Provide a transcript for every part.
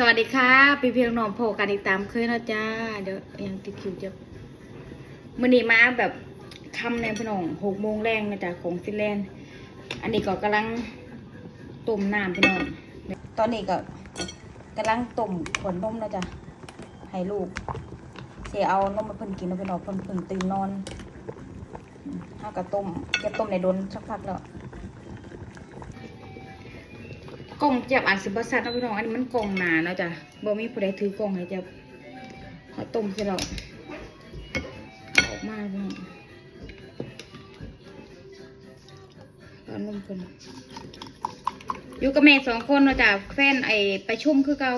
สวัสดีค่ะพี่เพียงน้องโพกันอีกตามเคยนะจ้า เดี๋ยวยังติดคิวจะมื่อนี้มาแบบคำในพี่น้องหกโมงแรงนะจ๊ะของฟินแลนด์อันนี้ก็กำลังต้มน้ำพี่น้องตอนนี้ก็กำลังต้มขนนมนะจ๊ะให้ลูกเสียเอานมมาเพิ่นกินแล้วพี่น้องเพิ่นเพิ่งตื่นนอนอืมเฮาก็ต้มจะต้มในโดนสักพักแล้ว กล่องเจ็บอาจสิบสัตว์นะพี่น้องอันนี้มันกล่องหนาเนาะจ้ะบ่มีผู้ใดถือกล่องให้เจ็บเขาต้มเสร็จแล้วออกมาพี่น้องเอานมคนอยู่กับแม่สองคนเนาะจ้ะแฟนไอไปชุ่มคือเก่า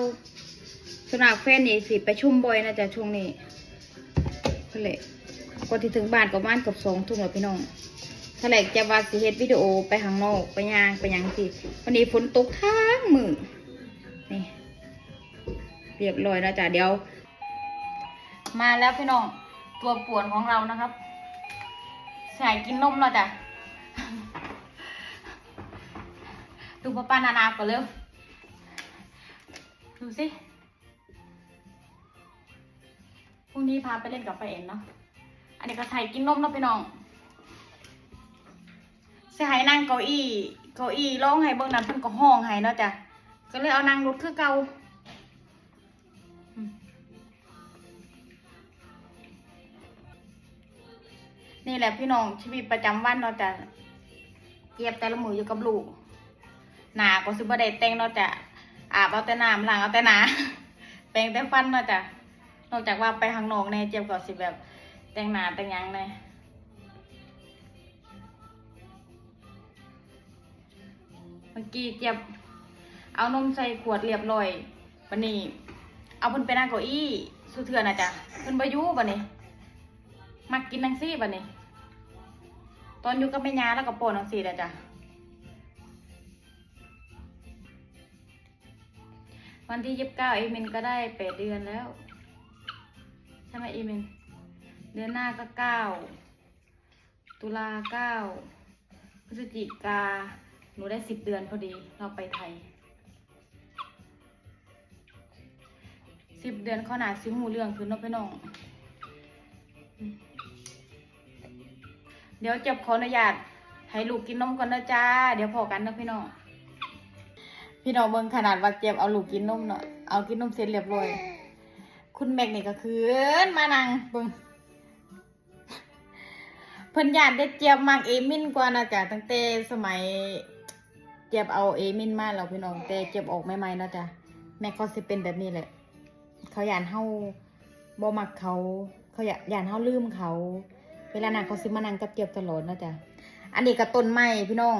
สนมัครแฟนนี่สิไปชุ่มบ่อยนะจ้ะช่วงนี้นั่นแหละก่อนที่ถึงบ้านก็ประมาณเกับสองทุ่มแล้วพี่น้อง ถ้าแหลกจะว่าสิเฮ็ดวิดีโอไปข้างนอกไปยางไปยังสิวันนี้ฝนตกทั้งมือนี่เรียบร้อยแล้วจ้ะเดี๋ยว มาแล้วพี่น้องตัวป่วนของเรานะครับใส่กินนมแล้วจ้ะดูป้าป้านานาก่อนเร็วดูสิพรุ่งนี้พาไปเล่นกับไปาเอ็นเนาะอันนี้ก็ใส่กินนมเนาะพี่น้อง สิให้นั่งเก้าอี้เก้าอี้ร้องให้เบิ่งนั้นเพิ่นก็ห้องให้เนาะจ้ะก็เลยเอานั่งรถคือเก่าอนี่แหละพี่น้องชีวิตประจำวันเนาะจ้ะเก็บแต่ละมืออยู่กับลูกหนาก็สิบ่ได้แต่งเนาะจ้ะอาบเอาแต่น้ำล้างเอาแต่หนาแปรงแต่ฟันเนาะจ้ะนอกจากว่าไปข้างนอกแน่เจ็บก็สิแบบแต่งหน้าแต่งยังแน่ เมื่อกี้เจ็บเอานมใส่ขวดเรียบร้อยวันนี้ เอาเพิ่นไปนั่งเก้าอี้สุเทือนนะจ๊ะเพิ่นบ่อยู่บัดนี้มักกินนังซี่บัดนี้ ตอนอยู่กับแม่ยาแล้วก็โปนนังซี่นะจ๊ะวันที่ยี่สิบเก้าเอมินก็ได้แปดเดือนแล้ว ใช่ไหมเอมินเดือนหน้าก็เก้าตุลาเก้าพฤศจิกา นูได้สิบเดือนพอดีเราไปไทยสิบเดือนเขาหนาซิหูเรื่องคือน้องพี่น้อง เดี๋ยวเจ็บขออนุญาตให้ลูกกินนมก่อนนะจ้า เดี๋ยวพอกันนะพี่น้อง พี่น้องเบิ่งขนาดว่าเจ็บเอาลูกกินนมเนาะเอากินนมเสร็จเรียบร้อย คุณแม็กนี่ก็คือมานังเบิ่งเพิ่นญาติได้เจียบมากเอมินกว่านะจ๊ะตั้งแต่สมัย เจี๊ยบเอาเอมินมาแล้วพี่น้องแต่เจี๊ยบออกใหม่ๆเนาะจ๊ะแม่เขาสิเป็นแบบนี้แหละ เขาอยานเฮาบ่มักเขาเขาอยากยานเฮาลืมเขา เวลานั้นเขาสิมานั่งกับเจี๊ยบตลอดเนาะจ๊ะอันนี้ก็ต้นไม้พี่น้อง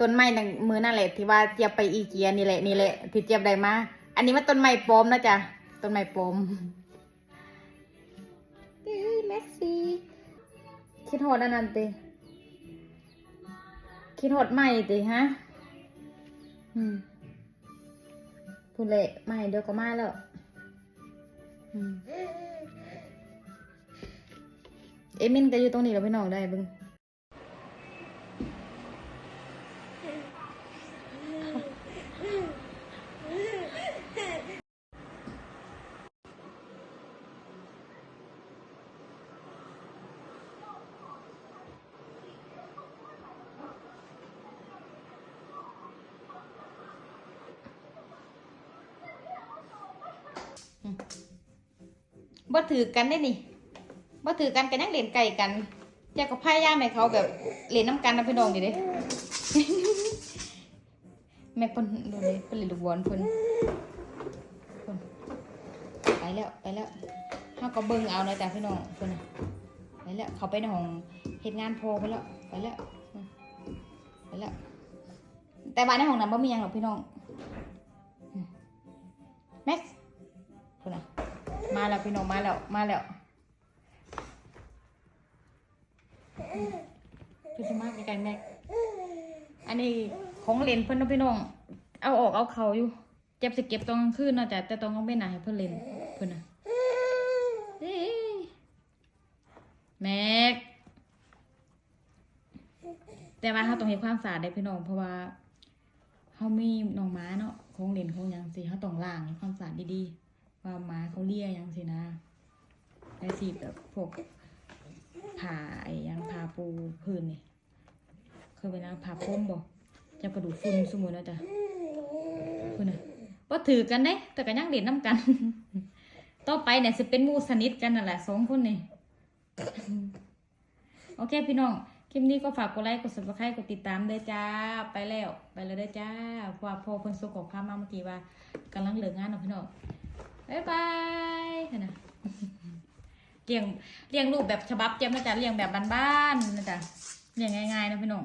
ต้นไม้นั่นมือนั่นแหละที่ว่าเจี๊ยบไปอีเกียนี่แหละนี่แหละที่เจี๊ยบได้มาอันนี้มันต้นไม้ปลอมนะจ๊ะต้นไม้ปลอมเอ้ยแม็กซี่คิดฮอดอันนั้นติคิดฮอดใหม่ติฮะ อืมพูดเละใหม่เดี๋ยวก็มาแล้ว อืม เอมินก็อยู่ตรงนี้แล้วพี่น้องได้บึง บ่ถือกันได้นี่บ่ถือกันกันยังเล่นไก่กันอยากก็พยายาแมให้เขาแบบเล่นน้ำกันนะพี่น้องดิเด้แม่เพิ่นดูเลยเพิ่นเล่นลูกบอลเพิ่นเพิ่นไปแล้วไปแล้วเฮาก็เบิ่งเอานะจ๊ะพี่น้องเพิ่นไปแล้วเขาไปในห้องเฮ็ดงานโพไปแล้วไปแล้วไปแล้วแต่บ้านในห้องนั้นบ่มีหยังหรอกพี่น้องแม็กซ์ มาแล้วพี่น้องมาแล้วมาแล้วพิ่นสิมาใกล้ๆแม็กอันนี้ของเล่นเพิ่นเนาะพี่น้อง เอาออกเอาเขาอยู่ เจ็บสิเก็บตอนกลางคืนนะจ้ะแต่ตอนกลางเว้นน่ะให้เพิ่นเล่นเพิ่นนะแม็กแต่ว่าเราต้องเฮ็ดความสะอาดได้พี่น้องเพราะว่าเขามีน้องม้าเนาะของเล่นของยังสิเขาต้องล้างความสะอาดดีๆ ว่าหม้าเขาเลียยังสินะแต่สิแบบพวกผ่าไอ้ยังผ่าปูพื้นนี่เคยไปนะผ่าพรมบ่จะกระดูกฝุ่นสมมุตินะจ๊ะเพิ่นน่ะบ่ถือกันเด้แต่ก็ยังเล่นนํกัน ต่อไปเนี่ยสิเป็นมูสนิทกันนั่นแหละสองคนนี่โอเคพี่น้องคลิปนี้ก็ฝากกดไลค์กด subscribe กดติดตามด้วยจ้าไปแล้ว ไปแล้วได้อจ้าพราะว่าพอคนสุขภาพมาเมื่อกี้ว่ากำลังเหลิกงานเนาะพี่น้อง บ๊ายบายค่ะนะเลี้ยงเลี้ยงลูกแบบฉบับเจมส์นะจ๊ะเลี้ยงแบบบ้านๆนะจ๊ะเลี้ยงง่ายๆนะพี่น้อง